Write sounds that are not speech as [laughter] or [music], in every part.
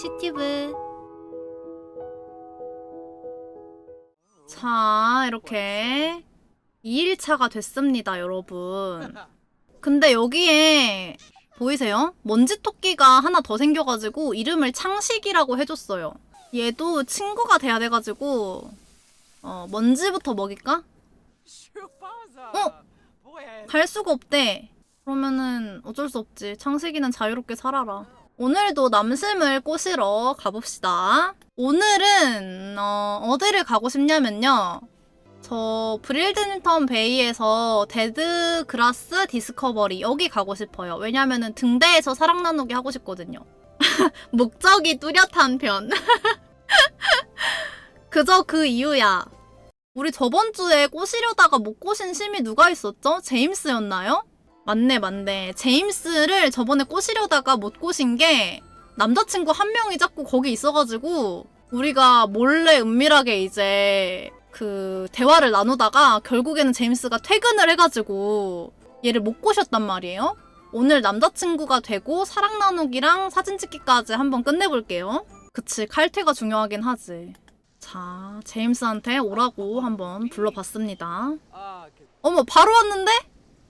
치티브 자 이렇게 2일차가 됐습니다 여러분 근데 여기에 보이세요? 먼지 토끼가 하나 더 생겨가지고 이름을 창식이라고 해줬어요 얘도 친구가 돼야 돼가지고 어 먼지부터 먹일까? 어? 갈 수가 없대. 그러면은 어쩔 수 없지. 창식이는 자유롭게 살아라. 오늘도 남심을 꼬시러 가봅시다. 오늘은 어, 어디를 가고 싶냐면요. 저 브릴든턴 베이에서 데드 그라스 디스커버리 여기 가고 싶어요. 왜냐면은 등대에서 사랑 나누기 하고 싶거든요. [laughs] 목적이 뚜렷한 편. [laughs] 그저 그 이유야. 우리 저번 주에 꼬시려다가 못 꼬신 심이 누가 있었죠? 제임스였나요? 맞네, 맞네. 제임스를 저번에 꼬시려다가 못 꼬신 게 남자친구 한 명이 자꾸 거기 있어가지고 우리가 몰래 은밀하게 이제 그 대화를 나누다가 결국에는 제임스가 퇴근을 해가지고 얘를 못 꼬셨단 말이에요. 오늘 남자친구가 되고 사랑 나누기랑 사진 찍기까지 한번 끝내볼게요. 그치, 칼퇴가 중요하긴 하지. 자, 제임스한테 오라고 한번 불러봤습니다. 어머, 바로 왔는데?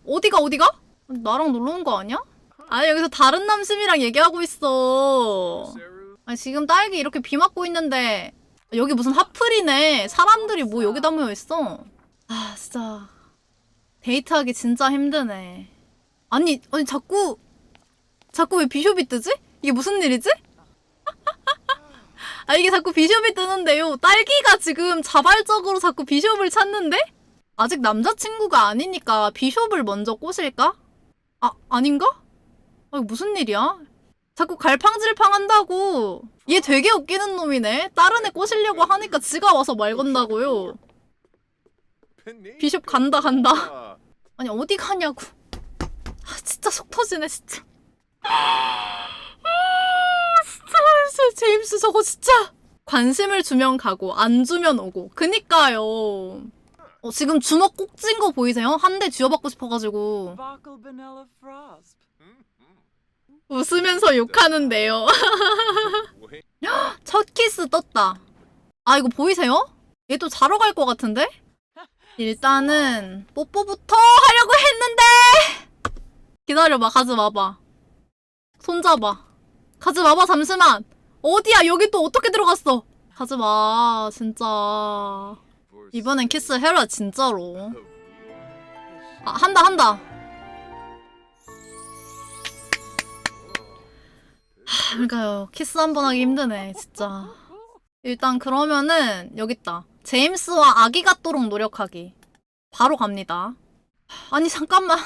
어디가, 어디가? 나랑 놀러 온 거 아니야? 아니, 여기서 다른 남심이랑 얘기하고 있어. 아니, 지금 딸기 이렇게 비 맞고 있는데, 여기 무슨 하플이네. 사람들이 뭐 여기다 모여 있어. 아, 진짜. 데이트하기 진짜 힘드네. 아니, 아니, 자꾸, 자꾸 왜 비숍이 뜨지? 이게 무슨 일이지? [laughs] 아 이게 자꾸 비숍이 뜨는데요. 딸기가 지금 자발적으로 자꾸 비숍을 찾는데? 아직 남자친구가 아니니까 비숍을 먼저 꼬실까? 아 아닌가? 아 무슨 일이야? 자꾸 갈팡질팡 한다고. 얘 되게 웃기는 놈이네. 다른 애 꼬시려고 하니까 지가 와서 말 건다고요. 비숍 간다 간다. 아니 어디 가냐고. 아 진짜 속 터지네 진짜. 진짜 제임스 저거 진짜 관심을 주면 가고 안 주면 오고 그니까요 어, 지금 주먹 꼭쥔거 보이세요? 한 대 쥐어받고 싶어가지고. 웃으면서 욕하는데요. [laughs] 첫 키스 떴다. 아 이거 보이세요? 얘 또 자러 갈 것 같은데? 일단은 뽀뽀부터 하려고 했는데! 기다려봐 가지 마봐. 손잡아. 가지 마봐 잠시만. 어디야? 여기 또 어떻게 들어갔어? 가지 마 진짜 이번엔 키스 해라 진짜로. 아 한다 한다. 하, 그러니까요. 키스 한 번 하기 힘드네 진짜. 일단 그러면은 여기 있다. 제임스와 아기 같도록 노력하기. 바로 갑니다. 아니 잠깐만.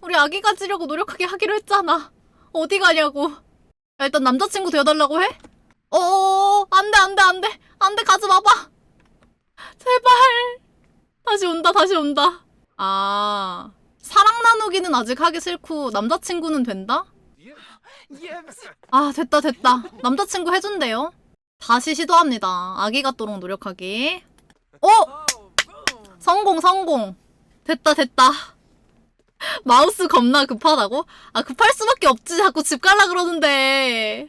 우리 아기 가지려고 노력하게 하기로 했잖아. 어디 가냐고. 야, 일단 남자친구 되어달라고 해? 어어어. 안돼 안돼 안돼. 안돼 가지 마봐 제발. 다시 온다 다시 온다. 아 사랑 나누기는 아직 하기 싫고 남자친구는 된다? 아 됐다 됐다. 남자친구 해준대요. 다시 시도합니다. 아기 같도록 노력하기. 어? 성공 성공. 됐다 됐다. 마우스 겁나 급하다고? 아 급할 수밖에 없지. 자꾸 집 갈라 그러는데.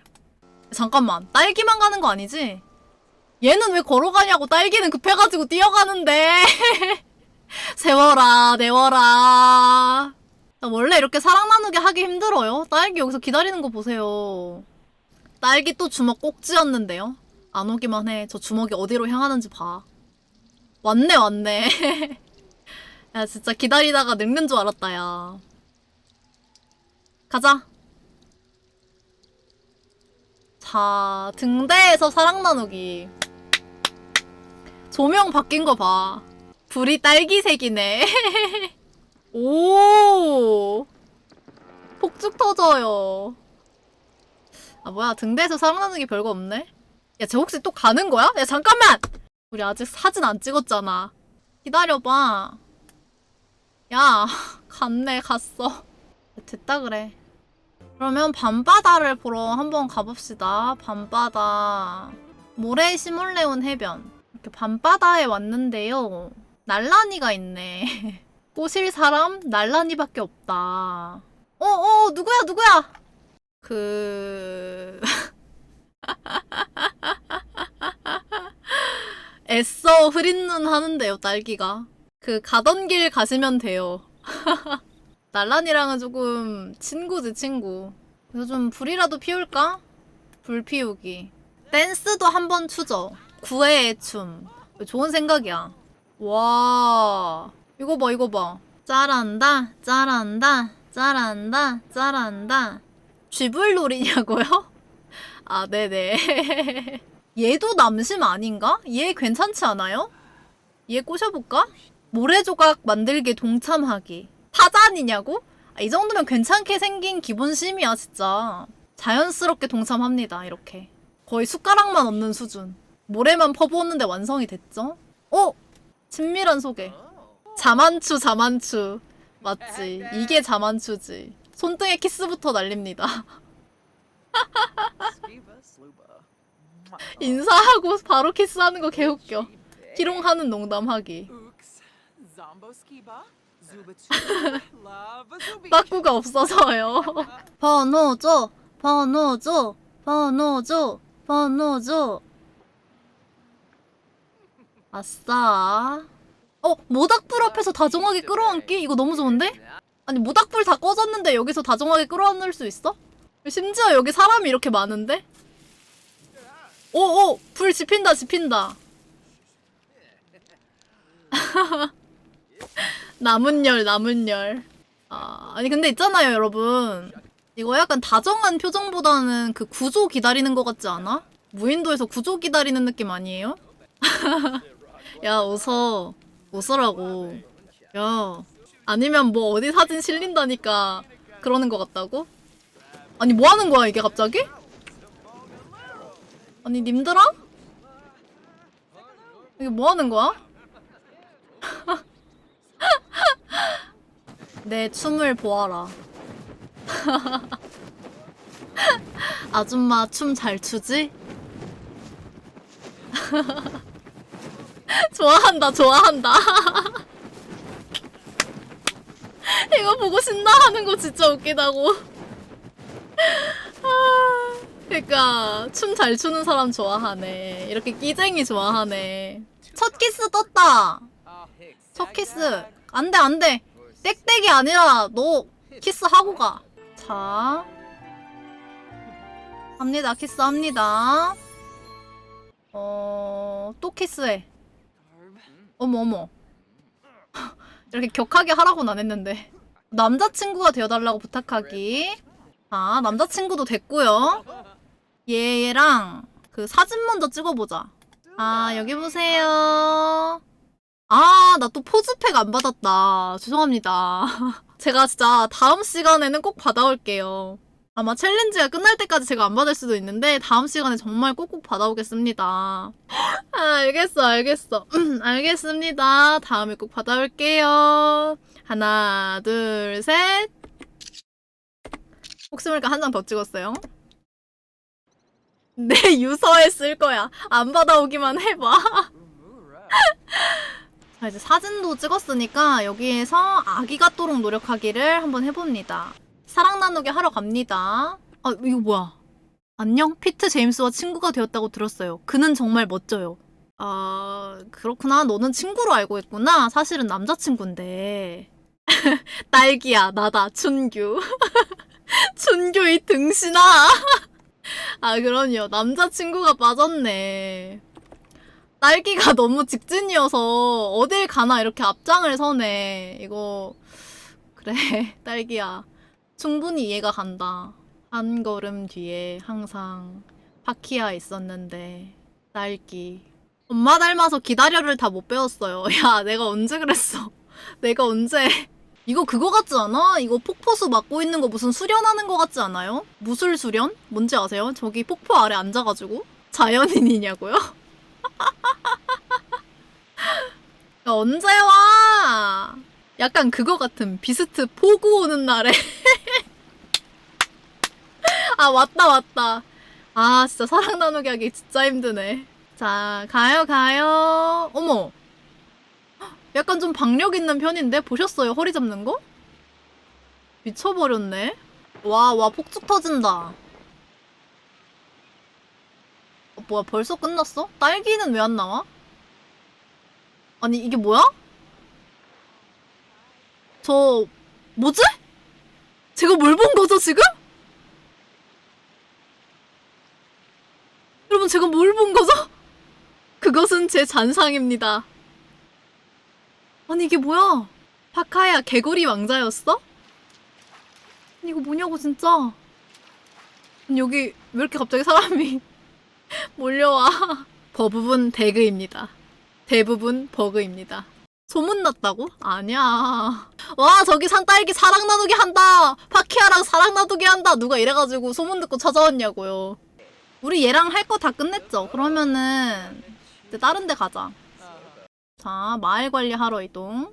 잠깐만. 딸기만 가는 거 아니지? 얘는 왜 걸어가냐고 딸기는 급해가지고 뛰어가는데. [laughs] 세워라 내워라 나 원래 이렇게 사랑 나누게 하기 힘들어요. 딸기 여기서 기다리는 거 보세요. 딸기 또 주먹 꼭 쥐었는데요. 안 오기만 해 저 주먹이 어디로 향하는지 봐. 왔네 왔네. [laughs] 야 진짜 기다리다가 늙는 줄 알았다 야. 가자. 자 등대에서 사랑 나누기 조명 바뀐 거 봐 불이 딸기색이네 [laughs] 오 폭죽 터져요 아 뭐야 등대에서 사랑 나누기 별거 없네 야 쟤 혹시 또 가는 거야? 야 잠깐만 우리 아직 사진 안 찍었잖아 기다려봐 야, [laughs] 갔네, 갔어. 됐다 그래. 그러면 밤바다를 보러 한번 가봅시다. 밤바다. 모래 시몰레온 해변. 밤바다에 왔는데요. 날라니가 있네. [laughs] 꼬실 사람 날라니밖에 없다. 어, 어, 누구야, 누구야? 그... [laughs] 애써 흐린 눈 하는데요, 딸기가. 그 가던 길 가시면 돼요. [laughs] 날라니랑은 조금 친구지, 친구. 그래서 좀 불이라도 피울까? 불 피우기. 댄스도 한번 추죠. 구애의 춤 좋은 생각이야 와 이거 봐 이거 봐 잘한다 잘한다 잘한다 잘한다 쥐불 놀이냐고요? [laughs] 아 네네 [laughs] 얘도 남심 아닌가? 얘 괜찮지 않아요? 얘 꼬셔볼까? 모래조각 만들기 동참하기 타잔이냐고? 아, 이 정도면 괜찮게 생긴 기본심이야 진짜 자연스럽게 동참합니다 이렇게 거의 숟가락만 얹는 수준 모래만 퍼부었는데 완성이 됐죠? 어? 친밀한 소개 자만추 자만추 맞지 이게 자만추지 손등에 키스부터 날립니다. [laughs] 인사하고 바로 키스하는 거 개웃겨 희롱하는 농담하기. [laughs] 빠꾸가 없어서요 [laughs] 번호 줘 번호 줘 번호 줘 번호 줘 아싸 어 모닥불 앞에서 다정하게 끌어안기 이거 너무 좋은데? 아니 모닥불 다 꺼졌는데 여기서 다정하게 끌어안을 수 있어? 심지어 여기 사람이 이렇게 많은데? 오오 불 지핀다 지핀다 남은 열 남은 열 아, 아니 근데 있잖아요 여러분 이거 약간 다정한 표정보다는 그 구조 기다리는 것 같지 않아? 무인도에서 구조 기다리는 느낌 아니에요? [laughs] 야 웃어 웃으라고 야 아니면 뭐 어디 사진 실린다니까 그러는 것 같다고? 아니 뭐 하는 거야 이게 갑자기? 아니 님들아? 이게 뭐 하는 거야? [laughs] 내 춤을 보아라. [laughs] 아줌마 춤 잘 추지? [laughs] 좋아한다, 좋아한다. [laughs] 이거 보고 신나하는 거 진짜 웃기다고. 아, 그니까, 춤 잘 추는 사람 좋아하네. 이렇게 끼쟁이 좋아하네. 첫 키스 떴다. 첫 키스. 안 돼, 안 돼. 땡땡이 아니라 너 키스하고 가. 자. 합니다. 키스합니다. 어, 또 키스해. 어머, 어머. 이렇게 격하게 하라고는 안 했는데. 남자친구가 되어달라고 부탁하기. 아, 남자친구도 됐고요. 얘랑 그 사진 먼저 찍어보자. 아, 여기 보세요. 아, 나 또 포즈팩 안 받았다. 죄송합니다. [laughs] 제가 진짜 다음 시간에는 꼭 받아올게요. 아마 챌린지가 끝날 때까지 제가 안 받을 수도 있는데 다음 시간에 정말 꼭꼭 받아오겠습니다. 아, 알겠어, 알겠어. 음, 알겠습니다. 다음에 꼭 받아올게요. 하나, 둘, 셋. 혹시 모르니까 한 장 더 찍었어요. [laughs] 내 유서에 쓸 거야. 안 받아오기만 해봐. 자, [laughs] 이제 사진도 찍었으니까 여기에서 아기 같도록 노력하기를 한번 해봅니다. 사랑 나누기 하러 갑니다. 아, 이거 뭐야? 안녕? 피트 제임스와 친구가 되었다고 들었어요. 그는 정말 멋져요. 아, 그렇구나. 너는 친구로 알고 있구나. 사실은 남자친구인데. [laughs] 딸기야, 나다. 춘규. [laughs] 춘규 이 등신아. [laughs] 아, 그럼요. 남자친구가 빠졌네. 딸기가 너무 직진이어서 어딜 가나 이렇게 앞장을 서네. 이거 그래 딸기야 충분히 이해가 간다. 한 걸음 뒤에 항상 파키야 있었는데 딸기 엄마 닮아서 기다려를 다 못 배웠어요. [laughs] 야 내가 언제 그랬어? [laughs] 내가 언제 [laughs] 이거 그거 같지 않아? 이거 폭포수 맞고 있는 거 무슨 수련하는 거 같지 않아요? 무술 수련? 뭔지 아세요? 저기 폭포 아래 앉아가지고 자연인이냐고요? 야, 언제 와? 약간 그거 같은 비스트 포구 오는 날에. 아, 왔다, 왔다. 아, 진짜 사랑 나누기 하기 진짜 힘드네. 자, 가요, 가요. 어머. 약간 좀 박력 있는 편인데? 보셨어요? 허리 잡는 거? 미쳐버렸네. 와, 와, 폭죽 터진다. 어, 뭐야, 벌써 끝났어? 딸기는 왜 안 나와? 아니 이게 뭐야? 저 뭐지? 제가 뭘 본 거죠 지금? 여러분 제가 뭘 본 거죠? 그것은 제 잔상입니다. 아니 이게 뭐야? 파카야 개구리 왕자였어? 아니 이거 뭐냐고 진짜. 아니, 여기 왜 이렇게 갑자기 사람이 [laughs] 몰려와? 대부분 대그입니다. 대부분 버그입니다. 소문났다고? 아니야. 와, 저기 산 딸기 사랑 나누기 한다! 파키아랑 사랑 나누기 한다! 누가 이래가지고 소문 듣고 찾아왔냐고요. 우리 얘랑 할 거 다 끝냈죠? 그러면은, 이제 다른 데 가자. 자, 마을 관리하러 이동.